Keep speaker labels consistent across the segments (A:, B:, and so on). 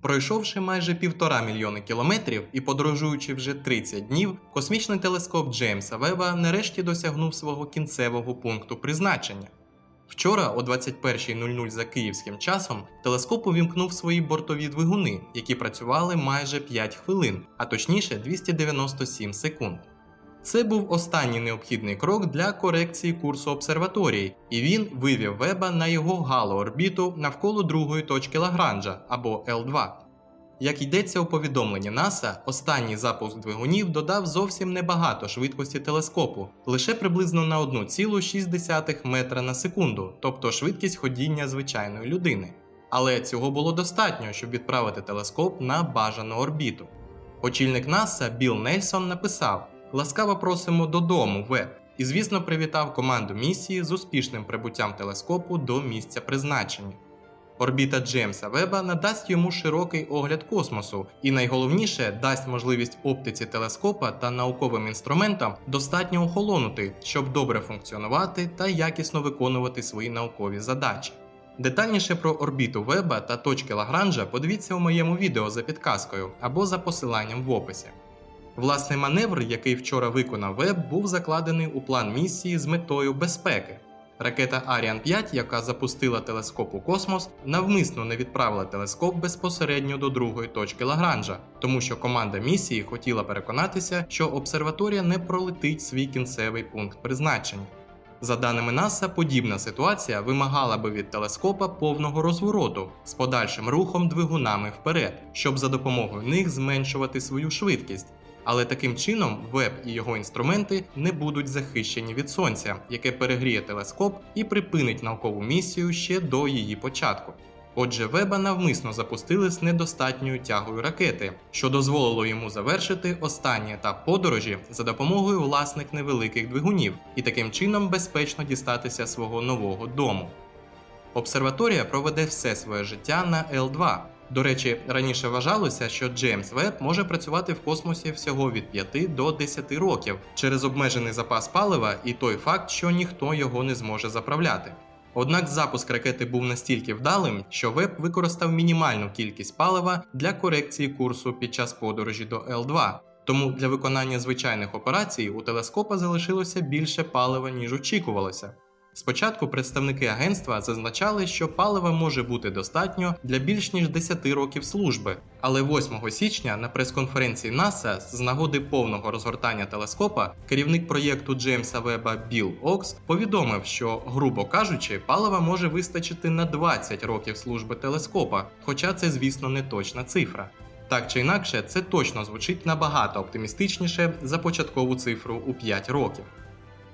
A: Пройшовши майже півтора мільйони кілометрів і подорожуючи вже 30 днів, космічний телескоп Джеймса Веба нарешті досягнув свого кінцевого пункту призначення. Вчора, о 21.00 за київським часом, телескоп увімкнув свої бортові двигуни, які працювали майже 5 хвилин, а точніше 297 секунд. Це був останній необхідний крок для корекції курсу обсерваторії, і він вивів Веба на його галоорбіту навколо другої точки Лагранжа або L2. Як йдеться у повідомленні НАСА, останній запуск двигунів додав зовсім небагато швидкості телескопу, лише приблизно на 1,6 метра на секунду, тобто швидкість ходіння звичайної людини. Але цього було достатньо, щоб відправити телескоп на бажану орбіту. Очільник НАСА Білл Нельсон написав: Ласкаво просимо додому, Веб, і звісно привітав команду місії з успішним прибуттям телескопу до місця призначення. Орбіта Джеймса Веба надасть йому широкий огляд космосу і найголовніше дасть можливість оптиці телескопа та науковим інструментам достатньо охолонути, щоб добре функціонувати та якісно виконувати свої наукові задачі. Детальніше про орбіту Веба та точки Лагранжа подивіться у моєму відео за підказкою або за посиланням в описі. Власний маневр, який вчора виконав Веб, був закладений у план місії з метою безпеки. Ракета Аріан 5, яка запустила телескоп у космос, навмисно не відправила телескоп безпосередньо до другої точки Лагранжа, тому що команда місії хотіла переконатися, що обсерваторія не пролетить свій кінцевий пункт призначення. За даними НАСА, подібна ситуація вимагала би від телескопа повного розвороту з подальшим рухом двигунами вперед, щоб за допомогою них зменшувати свою швидкість. Але таким чином веб і його інструменти не будуть захищені від сонця, яке перегріє телескоп і припинить наукову місію ще до її початку. Отже, веба навмисно запустили з недостатньою тягою ракети, що дозволило йому завершити останній етап подорожі за допомогою власних невеликих двигунів і таким чином безпечно дістатися свого нового дому. Обсерваторія проведе все своє життя на Л2. До речі, раніше вважалося, що Джеймс Веб може працювати в космосі всього від 5 до 10 років через обмежений запас палива і той факт, що ніхто його не зможе заправляти. Однак запуск ракети був настільки вдалим, що Веб використав мінімальну кількість палива для корекції курсу під час подорожі до Л2. Тому для виконання звичайних операцій у телескопа залишилося більше палива, ніж очікувалося. Спочатку представники агентства зазначали, що палива може бути достатньо для більш ніж 10 років служби, але 8 січня на прес-конференції НАСА з нагоди повного розгортання телескопа керівник проєкту Джеймса Веба Білл Окс повідомив, що, грубо кажучи, палива може вистачити на 20 років служби телескопа, хоча це, звісно, не точна цифра. Так чи інакше, це точно звучить набагато оптимістичніше за початкову цифру у 5 років.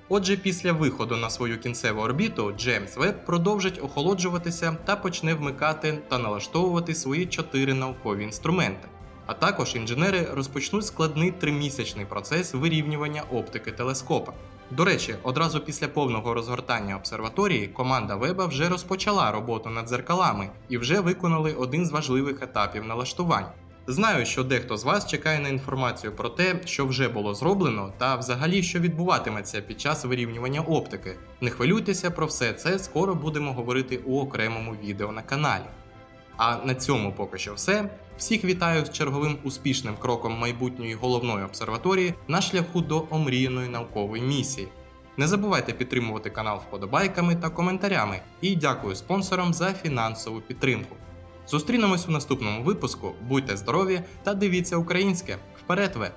A: Отже, після виходу на свою кінцеву орбіту Джеймс Веб продовжить охолоджуватися та почне вмикати та налаштовувати свої чотири наукові інструменти. А також інженери розпочнуть складний тримісячний процес вирівнювання оптики телескопа. До речі, одразу після повного розгортання обсерваторії команда Веба вже розпочала роботу над дзеркалами і вже виконали один з важливих етапів налаштувань. Знаю, що дехто з вас чекає на інформацію про те, що вже було зроблено, та взагалі що відбуватиметься під час вирівнювання оптики. Не хвилюйтеся про все це, скоро будемо говорити у окремому відео на каналі. А на цьому поки що все. Всіх вітаю з черговим успішним кроком майбутньої головної обсерваторії на шляху до омріяної наукової місії. Не забувайте підтримувати канал вподобайками та коментарями і дякую спонсорам за фінансову підтримку. Зустрінемось у наступному випуску. Будьте здорові та дивіться українське. Вперед, ви!